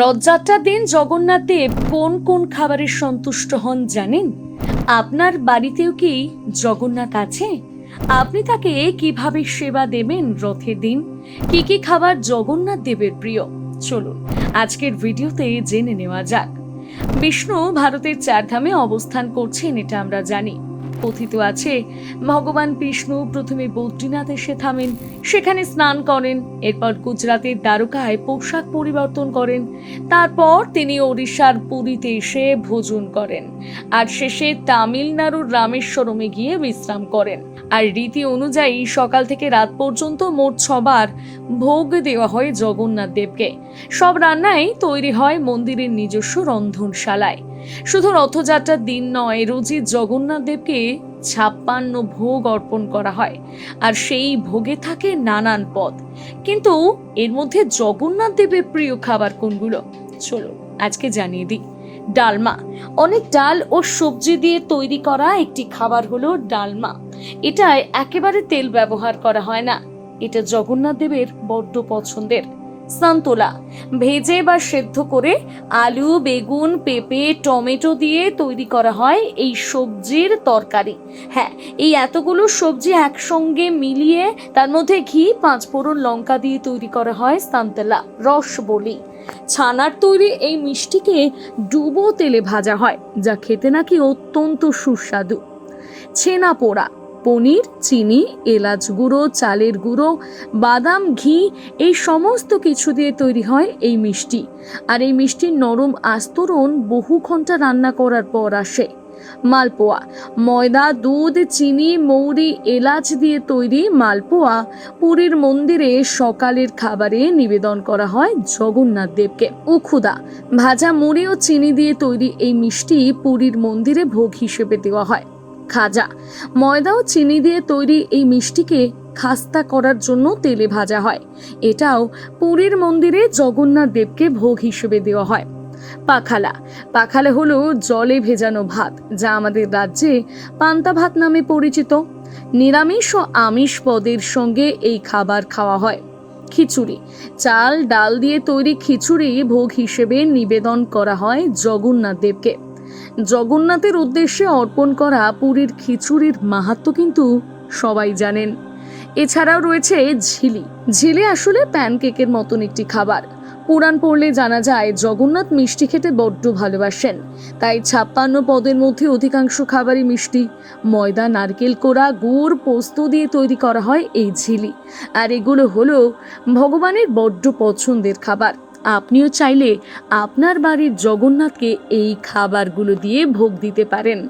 রথযাত্রার দিন জগন্নাথ দেব কোন কোন খাবারে সন্তুষ্ট হন জানেন? আপনার বাড়িতেও কি জগন্নাথ আছে? আপনি তাকে কীভাবে সেবা দেবেন রথের দিন? কি কি খাবার জগন্নাথ দেবের প্রিয়? চলুন, আজকের ভিডিওতে জেনে নেওয়া যাক। বিষ্ণু ভারতের চারধামে অবস্থান করছেন এটা আমরা জানি। কথিত আছে, ভগবান বিষ্ণু প্রথমে বদ্রীনাথ এসে থামেন, সেখানে স্নান করেন, এরপর গুজরাতের দ্বারকায় পোশাক পরিবর্তন করেন, তারপর তিনি ওড়িশার পুরীতে এসে ভোজন করেন, আর শেষে তামিলনাড়ুর রামেশ্বরমে গিয়ে বিশ্রাম করেন। আর রীতি অনুযায়ী সকাল থেকে রাত পর্যন্ত মোট ছবার ভোগ দেওয়া হয় জগন্নাথ দেবকে। সব রান্নাই তৈরি হয় মন্দিরের নিজস্ব রন্ধনশালায়। শুধু রথযাত্রার দিন নয়, রোজই জগন্নাথ দেবকে ছাপ্পান্ন ভোগ অর্পণ করা হয়। আর সেই ভোগে থাকে নানান পদ। কিন্তু এর মধ্যে জগন্নাথ দেবের প্রিয় খাবার কোনগুলো? চলো আজকে জানিয়ে দিই। ডালমা। অনেক ডাল ও সবজি দিয়ে তৈরি করা একটি খাবার হলো ডালমা। এটায় একেবারে তেল ব্যবহার করা হয় না। এটা জগন্নাথ দেবের বড্ড পছন্দের। সান্তোলা। ভেজে বা সেদ্ধ করে আলু, বেগুন, পেঁপে, টমেটো দিয়ে তৈরি করা হয় এই সবজির তরকারি। হ্যাঁ এই এতগুলো সবজি একসঙ্গে মিলিয়ে তার মধ্যে ঘি পাঁচ ফোড়ন লঙ্কা দিয়ে তৈরি করা হয় সান্তলা রস বলি ছানার তৈরি এই মিষ্টিকে ডুবো তেলে ভাজা হয়, যা খেতে নাকি অত্যন্ত সুস্বাদু। ছেনা পোড়া পনির, চিনি, এলাচ গুঁড়ো, চালের গুঁড়ো, বাদাম, ঘি, এই সমস্ত কিছু দিয়ে তৈরি হয় এই মিষ্টি। আর এই মিষ্টির নরম আস্তরণ বহু ঘণ্টা রান্না করার পর আসে। মালপোয়া, ময়দা, দুধ, চিনি, মৌরি, এলাচ দিয়ে তৈরি মালপোয়া পুরীর মন্দিরে সকালের খাবারে নিবেদন করা হয় জগন্নাথ দেবকে। উখুদা ভাজা মুড়ি ও চিনি দিয়ে তৈরি এই মিষ্টি পুরীর মন্দিরে ভোগ হিসেবে দেওয়া হয়। খাজা। ময়দা ও চিনি দিয়ে তৈরি এই মিষ্টিকে খাস্তা করার জন্য তেলে ভাজা হয়। এটাও পুরীর মন্দিরে জগন্নাথ দেবকে ভোগ হিসেবে দেওয়া হয়। পাখালা। পাখালা হলো জলে ভেজানো ভাত, যা আমাদের রাজ্যে পান্তা ভাত নামে পরিচিত। নিরামিষ ও আমিষ পদের সঙ্গে এই খাবার খাওয়া হয়। খিচুড়ি। চাল, ডাল দিয়ে তৈরি খিচুড়ি ভোগ হিসেবে নিবেদন করা হয় জগন্নাথ দেবকে। জগন্নাথের উদ্দেশ্যে অর্পণ করা পুরীর খিচুড়ির মাহাত্ম কিন্তু সবাই জানেন। এছাড়াও রয়েছে ঝিলি। ঝিলি আসলে প্যানকেকের মতন একটি খাবার। পুরাণ পড়লে জানা যায়, জগন্নাথ মিষ্টি খেতে বড্ড ভালোবাসেন। তাই ছাপ্পান্ন পদের মধ্যে অধিকাংশ খাবারই মিষ্টি। ময়দা, নারকেল কোড়া, গুড়, পোস্ত দিয়ে তৈরি করা হয় এই ঝিলি। আর এগুলো হলো ভগবানের বড্ড পছন্দের খাবার। আপনিও চাইলে আপনার বাড়ির জগন্নাথকে এই খাবারগুলো দিয়ে ভোগ দিতে পারেন।